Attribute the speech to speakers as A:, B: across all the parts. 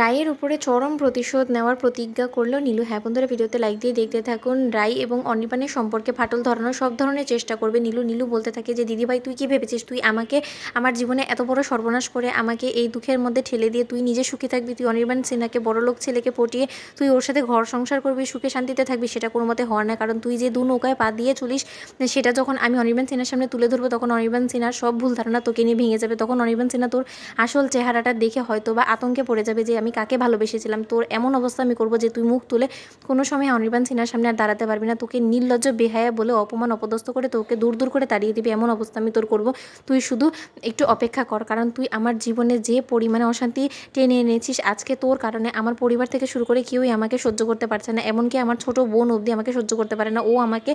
A: রায়ের উপরে চরম প্রতিশোধ নেওয়ার প্রতিজ্ঞা করল নীলু। হ্যাঁ বন্ধুরা, ভিডিওতে লাইক দিয়ে দেখতে থাকুন। রায় এবং অনির্বাণের সম্পর্কে ফাটল ধরানোর সব ধরনের চেষ্টা করবে। নীলু নীলু বলতে থাকে যে দিদিভাই তুই কি ভেবেছিস? তুই আমাকে, আমার জীবনে এত বড় সর্বনাশ করে আমাকে এই দুঃখের মধ্যে ঠেলে দিয়ে তুই নিজে সুখী থাকবি? তুই অনির্বাণ সিনহাকে বড়লোক ছেলেকে পটিয়ে তুই ওর সাথে ঘর সংসার করবি, সুখে শান্তিতে থাকবি? সেটা কোনো মতে হওয়ার না। কারণ তুই যে দু নৌকায় পা দিয়ে চলিস, সেটা যখন আমি অনির্বাণ সিনহার সামনে তুলে ধরবো, তখন অনির্বাণ সিনহার সব ভুল ধারণা তোকে নিয়ে ভেঙে যাবে। তখন অনির্বাণ সিনহা তোর আসল চেহারাটা দেখে হয়তো বা আতঙ্কে পড়ে যাবে যে আমি কাকে ভালোবেসেছিলাম? তোর এমন অবস্থা আমি করব যে তুই মুখ তুলে কোনো সময় অনির্বাণ সিনহার সামনে আর দাঁড়াতে পারবি না। তোকে নির্লজ্জ, বেহায়া বলে অপমান, অপদস্থ করে তোকে দূর দূর করে তাড়িয়ে দিবি, এমন অবস্থা আমি তোর করব। তুই শুধু একটু অপেক্ষা কর, কারণ তুই আমার জীবনে যে পরিমাণে অশান্তি টেনে এনেছিস, আজকে তোর কারণে আমার পরিবার থেকে শুরু করে কেউই আমাকে সহ্য করতে পারছে না। এমনকি আমার ছোট বোন অবধি আমাকে সহ্য করতে পারে না। ও আমাকে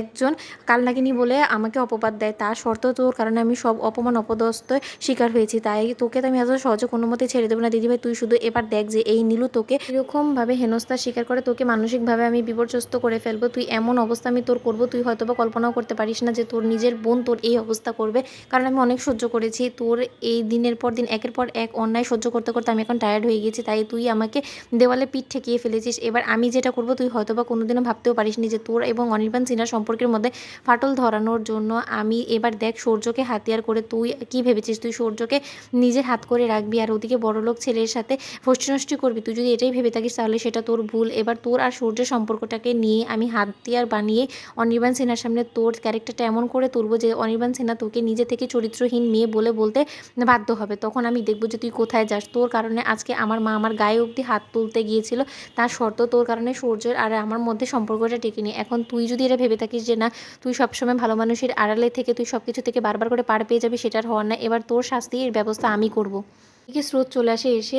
A: একজন কালনাগিনী বলে আমাকে অপবাদ দেয়। তার শর্ত তোর কারণে আমি সব অপমান, অপদস্থ শিকার হয়েছি। তাই তোকে তো আমি এত সহজে কোনো মতে ছেড়ে দেবো না। দিদিভাই, তুই শুধু এবার দেখ যে এই নীলু তোকে এরকমভাবে হেনস্থা স্বীকার করে, তোকে মানসিকভাবে আমি বিপর্যস্ত করে ফেলব। তুই এমন অবস্থা আমি তোর করব, তুই হয়তো বা কল্পনাও করতে পারিস না যে তোর নিজের বোন তোর এই অবস্থা করবে। কারণ আমি অনেক সহ্য করেছি, তোর এই দিনের পর দিন, একের পর এক অন্যায় সহ্য করতে করতে আমি এখন টায়ার্ড হয়ে গেছি তাই তুই আমাকে দেওয়ালে পিঠ ঠেকিয়ে ফেলেছিস। এবার আমি যেটা করব, তুই হয়তো বা কোনোদিনও ভাবতেও পারিস নি যে তোর এবং অনির্বাণ সিনহার সম্পর্কের মধ্যে ফাটল ধরানোর জন্য আমি এবার দেখ সূর্যকে হাতিয়ার করে তুই কি ভেবেছিস? তুই সূর্যকে নিজের হাত করে রাখবি আর ওদিকে বড়লোক ছেলের সাথে ফষ্টি নষ্টি করবি, তুই যদি এটাই ভেবে থাকিস তাহলে সেটা তোর ভুল। এবার তোর আর সূর্যের সম্পর্কটাকে নিয়ে আমি হাতিয়ার বানিয়ে অনির্বাণ সিনহার সামনে তোর ক্যারেক্টারটা এমন করে তুলবো যে অনির্বাণ সিনহা তোকে নিজে থেকে চরিত্রহীন মেয়ে বলে বলতে বাধ্য হবে। তখন আমি দেখব যে তুই কোথায় যাস। তোর কারণে আজকে আমার মা আমার গায়ে অবধি হাত তুলতে গিয়েছিল। তার শর্ত তোর কারণে সূর্যের আর আমার মধ্যে সম্পর্কটা টেকে টেকেনি। এখন তুই যদি এটা ভেবে থাকিস যে না, তুই সবসময় ভালো মানুষের আড়ালে থেকে তুই সব কিছু থেকে বারবার করে পার পেয়ে যাবি সেটার হওয়ার না। এবার তোর শাস্তির ব্যবস্থা আমি করব। স্রোত চলে আসে, এসে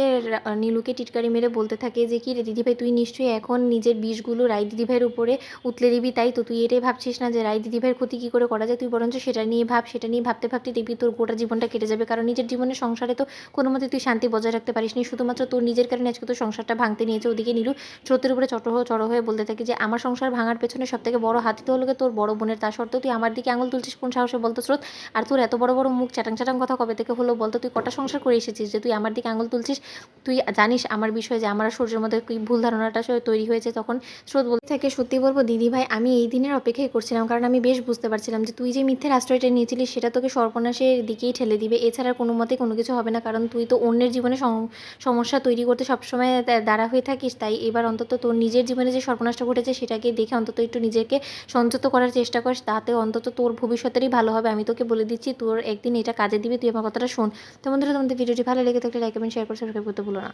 A: নীলুকে টিটকারি মেরে বলতে থাকে যে, কি রে দিদিভাই, তুই নিশ্চয়ই এখন নিজের বিষগুলো রায় দিদিভাইয়ের উপরে উতলে দিবি, তাই তো তুই এটাই ভাবছিস না যে রাই দিদিভাইয়ের ক্ষতি কী করে করা যায়? তুই বরঞ্চ সেটা নিয়ে ভাব, সেটা নিয়ে ভাবতে ভাবতে দেখবি তোর গোটা জীবনটা কেটে যাবে। কারণ নিজের জীবনের সংসারে তো কোনো মতে তুই শান্তি বজায় রাখতে পারিস নি শুধুমাত্র তোর নিজের কারণে আজকে তোর সংসারটা ভাঙতে নিয়েছে। ওদিকে নীলু স্রোতের উপরে চট হয়ে চড়ো হয়ে বলতে থাকে যে, আমার সংসার ভাঙার পেছনে সব থেকে বড় হাতি তো হলো তোর বড় বোনের। তা সত্ত্বেও তুই আমার দিকে আঙুল তুলছিস, কোন সাহসে বলতো স্রোত? আর তোর এত বড় বড় মুখ চাটাং চাটাং কথা কবে থেকে হলো বলতো? তুই কটা সংসার করে এসেছিস যে তুই আমার দিকে আঙুল তুলছিস, তুই জানিস আমার বিষয়ে যে আমার সূর্যের মধ্যে কি ভুল ধারণাটা তৈরি হয়েছে, তখন স্রোত বলতে থাকে, সত্যি বলব, দিদি ভাই, আমি এই দিনের অপেক্ষাই করছিলাম, কারণ আমি বেশ বুঝতে পারছিলাম যে তুই যে মিথ্যের আশ্রয়টা নিয়েছিলিস, সেটা তোকে সর্বনাশের দিকেই ঠেলে দিবে। এছাড়া কোনো মতে কোনো কিছু হবে না, কারণ তুই তো অন্যের জীবনে সম- সমস্যা তৈরি করতে সবসময় দাঁড়া হয়ে থাকিস, তাই এবার অন্তত তোর নিজের জীবনে যে সর্বনাশটা ঘটেছে, সেটাকে দেখে অন্তত একটু নিজেকে সংযত করার চেষ্টা করিস, তাতে অন্তত তোর ভবিষ্যতেরই ভালো হবে। আমি তোকে বলে দিচ্ছি, তোর একদিন এটা কাজে দিবে, তুই আমার কথাটা শোন। তো বন্ধুরা, তোমাদের ভিডিওটি ভালো লেগে থাকলে লাইক এবং শেয়ার করে সাবস্ক্রাইব করতে ভুলো না।